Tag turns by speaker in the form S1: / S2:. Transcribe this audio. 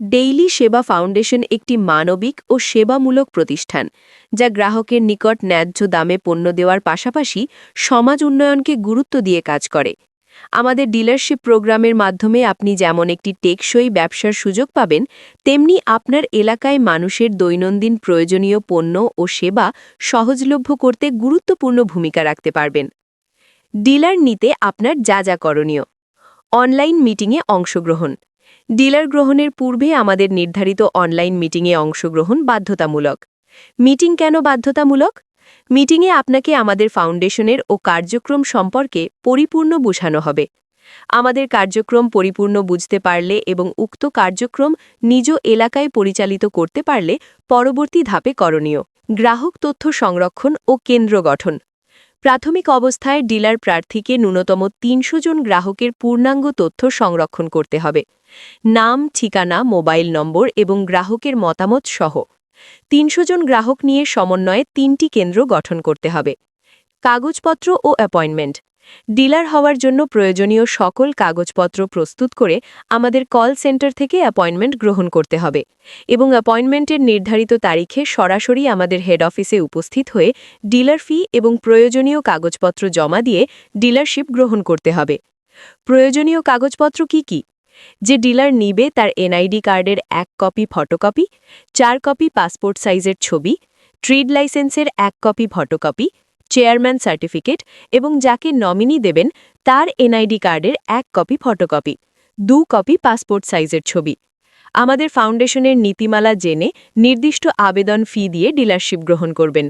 S1: Daily সেবা foundation একটি মানবিক ও সেবামূলক প্রতিষ্ঠান, যা গ্রাহকের নিকট ন্যায্য দামে পণ্য দেওয়ার পাশাপাশি সমাজ উন্নয়নকে গুরুত্ব দিয়ে কাজ করে। আমাদের ডিলারশিপ প্রোগ্রামের মাধ্যমে আপনি যেমন একটি টেকসই ব্যবসার সুযোগ পাবেন, তেমনি আপনার এলাকায় মানুষের দৈনন্দিন প্রয়োজনীয় পণ্য ও সেবা সহজলভ্য করতে গুরুত্বপূর্ণ ভূমিকা রাখতে পারবেন। ডিলার নিতে আপনার যা যা করণীয়। অনলাইন মিটিংয়ে অংশগ্রহণ। ডিলার গ্রহণের পূর্বে আমাদের নির্ধারিত অনলাইন মিটিংয়ে অংশগ্রহণ বাধ্যতামূলক। মিটিং কেন বাধ্যতামূলক? মিটিংয়ে আপনাকে আমাদের ফাউন্ডেশনের ও কার্যক্রম সম্পর্কে পরিপূর্ণ বোঝানো হবে। আমাদের কার্যক্রম পরিপূর্ণ বুঝতে পারলে এবং উক্ত কার্যক্রম নিজ এলাকায় পরিচালিত করতে পারলে পরবর্তী ধাপে করণীয়। গ্রাহক তথ্য সংরক্ষণ ও কেন্দ্র গঠন। প্রাথমিক অবস্থায় ডিলার প্রার্থীকে ন্যূনতম তিনশো জন গ্রাহকের পূর্ণাঙ্গ তথ্য সংরক্ষণ করতে হবে। নাম, ঠিকানা, মোবাইল নম্বর এবং গ্রাহকের মতামত সহ। তিনশো জন গ্রাহক নিয়ে সমন্বয়ে তিনটি কেন্দ্র গঠন করতে হবে। কাগজপত্র ও অ্যাপয়েন্টমেন্ট। ডিলার হওয়ার জন্য প্রয়োজনীয় সকল কাগজপত্র প্রস্তুত করে আমাদের কল সেন্টার থেকে অ্যাপয়েন্টমেন্ট গ্রহণ করতে হবে এবং অ্যাপয়েন্টমেন্টের নির্ধারিত তারিখে সরাসরি আমাদের হেড অফিসে উপস্থিত হয়ে ডিলার ফি এবং প্রয়োজনীয় কাগজপত্র জমা দিয়ে ডিলারশিপ গ্রহণ করতে হবে। প্রয়োজনীয় কাগজপত্র কি কি? যে ডিলার নিবে তার এনআইডি কার্ডের এক কপি ফটোকপি, চার কপি পাসপোর্ট সাইজের ছবি, ট্রেড লাইসেন্সের এক কপি ফটোকপি চেয়ারম্যান সার্টিফিকেট এবং যাকে নমিনি দেবেন তার এনআইডি কার্ডের এক কপি ফটোকপি, দু কপি পাসপোর্ট সাইজের ছবি। আমাদের ফাউন্ডেশনের নীতিমালা জেনে নির্দিষ্ট আবেদন ফি দিয়ে ডিলারশিপ গ্রহণ করবেন।